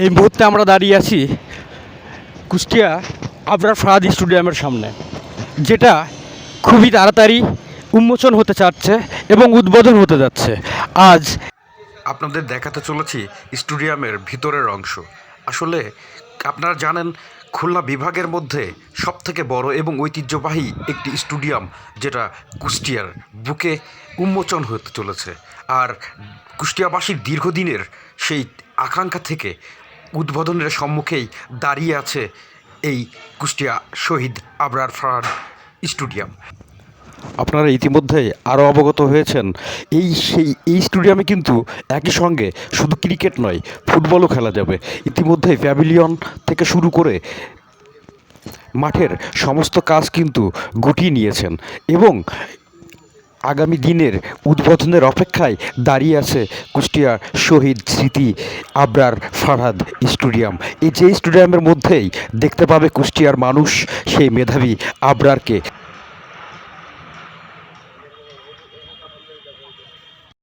এই মুহূর্তে আমরা দাঁড়িয়ে আছি কুষ্টিয়া আবরার ফাহাদ স্টেডিয়ামের সামনে, যেটা খুবই তাড়াতাড়ি উন্মোচন হতে চাচ্ছে এবং উদ্বোধন হতে যাচ্ছে। আজ আপনাদের দেখাতে চলেছি স্টেডিয়ামের ভিতরের অংশ। আসলে আপনারা জানেন, খুলনা বিভাগের মধ্যে সবথেকে বড় এবং ঐতিহ্যবাহী একটি স্টেডিয়াম, যেটা কুষ্টিয়ার বুকে উন্মোচন হতে চলেছে। আর কুষ্টিয়াবাসীর দীর্ঘদিনের সেই আকাঙ্ক্ষা থেকে উদ্বোধনের সম্মুখেই দাঁড়িয়ে আছে এই কুষ্টিয়া শহীদ আবরার ফারাদ স্টেডিয়াম। আপনারা ইতিমধ্যেই আরও অবগত হয়েছেন, এই সেই, এই স্টেডিয়ামে কিন্তু একই সঙ্গে শুধু ক্রিকেট নয়, ফুটবলও খেলা যাবে। ইতিমধ্যেই প্যাভিলিয়ন থেকে শুরু করে মাঠের সমস্ত কাজ কিন্তু গুটিয়ে নিয়েছেন এবং আগামী দিনের উদ্বোধনের অপেক্ষায় দাঁড়িয়ে আছে কুষ্টিয়ার শহীদ স্মৃতি আবরার ফারহাদ স্টেডিয়াম। এই যে স্টেডিয়ামের মধ্যেই দেখতে পাবে কুষ্টিয়ার মানুষ সেই মেধাবী আবরারকে।